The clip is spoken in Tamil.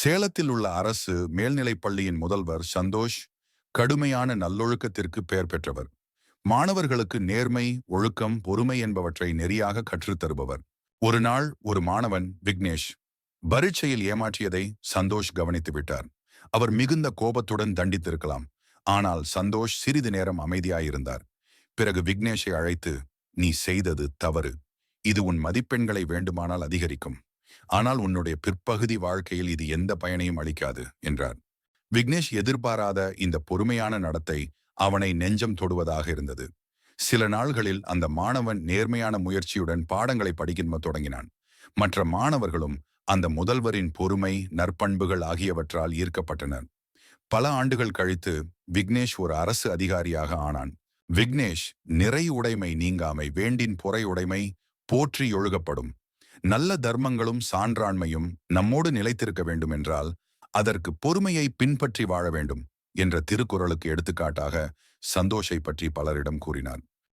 சேலத்தில் உள்ள அரசு மேல்நிலைப் பள்ளியின் முதல்வர் சந்தோஷ் கடுமையான நல்லொழுக்கத்திற்கு பெயர் பெற்றவர். மாணவர்களுக்கு நேர்மை ஒழுக்கம் பொறுமை என்பவற்றை நெறியாக கற்றுத்தருபவர் ஒரு நாள் ஒரு மாணவன் விக்னேஷ் பரீட்சையில் ஏமாற்றியதை சந்தோஷ் கவனித்து விட்டார். அவர் மிகுந்த கோபத்துடன் தண்டித்திருக்கலாம். ஆனால் சந்தோஷ் சிறிது நேரம் அமைதியாயிருந்தார். பிறகு விக்னேஷை அழைத்து நீ செய்தது தவறு. இது உன் மதிப்பெண்களை வேண்டுமானால் அதிகரிக்கும். ஆனால் உன்னுடைய பிற்பகுதி வாழ்க்கையில் இது எந்த பயனையும் அளிக்காது என்றார். விக்னேஷ் எதிர்பாராத இந்த பொறுமையான நடத்தை அவனை நெஞ்சம் தொடுவதாக இருந்தது. சில நாள்களில் அந்த மாணவன் நேர்மையான முயற்சியுடன் பாடங்களை படிக்க தொடங்கினான். மற்ற மாணவர்களும் அந்த முதல்வரின் பொறுமை நற்பண்புகள் ஆகியவற்றால் ஈர்க்கப்பட்டனர். பல ஆண்டுகள் கழித்து விக்னேஷ் ஒரு அரசு அதிகாரியாக ஆனான். விக்னேஷ் நிறை உடைமை நீங்காமை வேண்டின் பொறை உடைமை போற்றி ஒழுகப்படும். நல்ல தர்மங்களும் சான்றாண்மையும் நம்மோடு நிலைத்திருக்க வேண்டுமென்றால் அதற்கு பொறுமையை பின்பற்றி வாழ வேண்டும் என்ற திருக்குறளுக்கு எடுத்துக்காட்டாக சந்தோஷை பற்றி பலரிடம் கூறினார்.